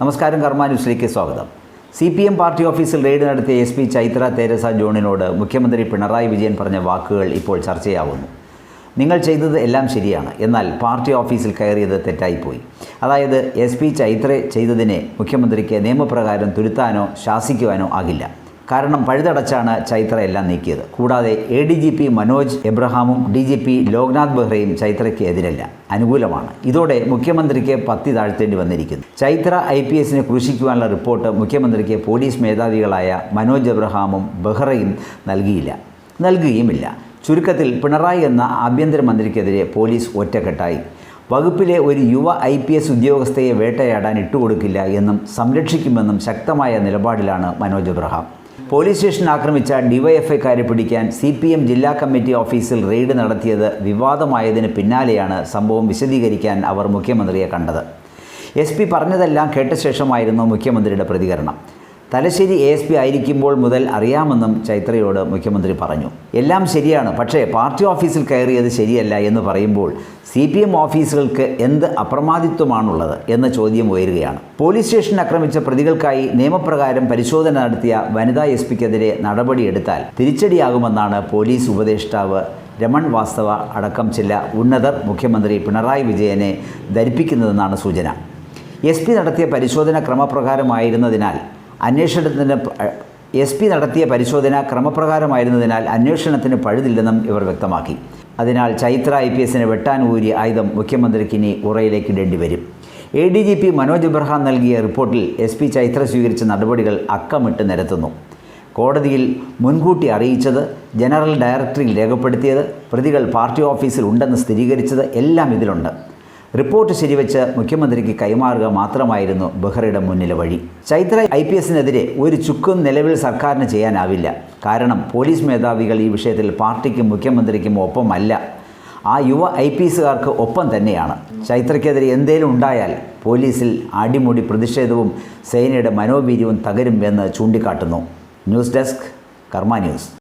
നമസ്കാരം കർമ്മ ന്യൂസിലേക്ക് സ്വാഗതം. സി പി എം പാർട്ടി ഓഫീസിൽ റെയ്ഡ് നടത്തിയ എസ് പി ചൈത്ര തേരസ ജോണിനോട് മുഖ്യമന്ത്രി പിണറായി വിജയൻ പറഞ്ഞ വാക്കുകൾ ഇപ്പോൾ ചർച്ചയാവുന്നു. നിങ്ങൾ ചെയ്തത് എല്ലാം ശരിയാണ്. എന്നാൽ പാർട്ടി ഓഫീസിൽ കയറിയത് തെറ്റായിപ്പോയി. അതായത് എസ് പി ചൈത്ര ചെയ്തതിനെ മുഖ്യമന്ത്രിക്ക് നിയമപ്രകാരം തുരുത്താനോ ശാസിക്കുവാനോ ആകില്ല. കാരണം പഴുതടച്ചാണ് ചൈത്ര എല്ലാം നീക്കിയത്. കൂടാതെ A D G P Manoj എബ്രഹാമും D G P Loknath ബെഹ്റയും ചൈത്രയ്ക്ക് എതിരല്ല അനുകൂലമാണ്. ഇതോടെ മുഖ്യമന്ത്രിക്ക് പത്തി താഴ്ത്തേണ്ടി വന്നിരിക്കുന്നു. ചൈത്ര ഐ പി എസിനെ ക്രൂശിക്കുവാനുള്ള റിപ്പോർട്ട് മുഖ്യമന്ത്രിക്ക് പോലീസ് മേധാവികളായ മനോജ് എബ്രഹാമും ബെഹ്റയും നൽകിയില്ല. നൽകുകയുമില്ല. ചുരുക്കത്തിൽ പിണറായി എന്ന ആഭ്യന്തരമന്ത്രിക്കെതിരെ പോലീസ് ഒറ്റക്കെട്ടായി. വകുപ്പിലെ ഒരു യുവ ഐ പി എസ് ഉദ്യോഗസ്ഥയെ വേട്ടയാടാൻ ഇട്ടുകൊടുക്കില്ല എന്നും സംരക്ഷിക്കുമെന്നും ശക്തമായ നിലപാടിലാണ് മനോജ് എബ്രഹാം. പോലീസ് സ്റ്റേഷൻ ആക്രമിച്ച ഡിവൈഎഫ്ഐക്കാരെ പിടിക്കാൻ സി പി എം ജില്ലാ കമ്മിറ്റി ഓഫീസിൽ റെയ്ഡ് നടത്തിയത് വിവാദമായതിന് പിന്നാലെയാണ് സംഭവം വിശദീകരിക്കാൻ അവർ മുഖ്യമന്ത്രിയെ കണ്ടത്. എസ് പി പറഞ്ഞതെല്ലാം കേട്ട ശേഷമായിരുന്നു മുഖ്യമന്ത്രിയുടെ പ്രതികരണം. തലശ്ശേരി എ എസ് പി ആയിരിക്കുമ്പോൾ മുതൽ അറിയാമെന്നും ചൈത്രയോട് മുഖ്യമന്ത്രി പറഞ്ഞു. എല്ലാം ശരിയാണ് പക്ഷേ പാർട്ടി ഓഫീസിൽ കയറിയത് ശരിയല്ല എന്ന് പറയുമ്പോൾ സി പി എം ഓഫീസുകൾക്ക് എന്ത് അപ്രമാദിത്വമാണുള്ളത് എന്ന ചോദ്യം ഉയരുകയാണ്. പോലീസ് സ്റ്റേഷൻ ആക്രമിച്ച പ്രതികൾക്കായി നിയമപ്രകാരം പരിശോധന നടത്തിയ വനിതാ എസ് പിക്കെതിരെ നടപടിയെടുത്താൽ തിരിച്ചടിയാകുമെന്നാണ് പോലീസ് ഉപദേഷ്ടാവ് രമൺ വാസ്തവ അടക്കം ചില ഉന്നതർ മുഖ്യമന്ത്രി പിണറായി വിജയനെ ധരിപ്പിക്കുന്നതെന്നാണ് സൂചന. എസ് പി നടത്തിയ പരിശോധന ക്രമപ്രകാരമായിരുന്നതിനാൽ അന്വേഷണത്തിന് എസ് പി നടത്തിയ പരിശോധന ക്രമപ്രകാരമായിരുന്നതിനാൽ അന്വേഷണത്തിന് പഴുതില്ലെന്നും ഇവർ വ്യക്തമാക്കി. അതിനാൽ ചൈത്ര ഐ പി എസിനെ വെട്ടാൻ ഊരിയ ആയുധം മുഖ്യമന്ത്രിക്ക് ഇനി ഉറയിലേക്ക് ഇടേണ്ടി വരും. A D G P Manoj Ibrahim നൽകിയ റിപ്പോർട്ടിൽ എസ് പി ചൈത്ര സ്വീകരിച്ച നടപടികൾ അക്കമിട്ട് നിരത്തുന്നു. കോടതിയിൽ മുൻകൂട്ടി അറിയിച്ചത് ജനറൽ ഡയറക്ടറിൽ രേഖപ്പെടുത്തിയത് പ്രതികൾ പാർട്ടി ഓഫീസിൽ ഉണ്ടെന്ന് സ്ഥിരീകരിച്ചത് എല്ലാം ഇതിലുണ്ട്. റിപ്പോർട്ട് ശരിവെച്ച് മുഖ്യമന്ത്രിക്ക് കൈമാറുക മാത്രമായിരുന്നു ബെഹ്റയുടെ മുന്നിലെ വഴി. ചൈത്ര ഐ പി എസിനെതിരെ ഒരു ചുക്കും നിലവിൽ സർക്കാരിന് ചെയ്യാനാവില്ല. കാരണം പോലീസ് മേധാവികൾ ഈ വിഷയത്തിൽ പാർട്ടിക്കും മുഖ്യമന്ത്രിക്കും ഒപ്പമല്ല. ആ യുവ ഐ പി എസുകാർക്ക് ഒപ്പം തന്നെയാണ്. ചൈത്രയ്ക്കെതിരെ എന്തേലും ഉണ്ടായാൽ പോലീസിൽ അടിമുടി പ്രതിഷേധവും സേനയുടെ മനോവീര്യവും തകരും എന്ന് ചൂണ്ടിക്കാട്ടുന്നു. News desk Karma news.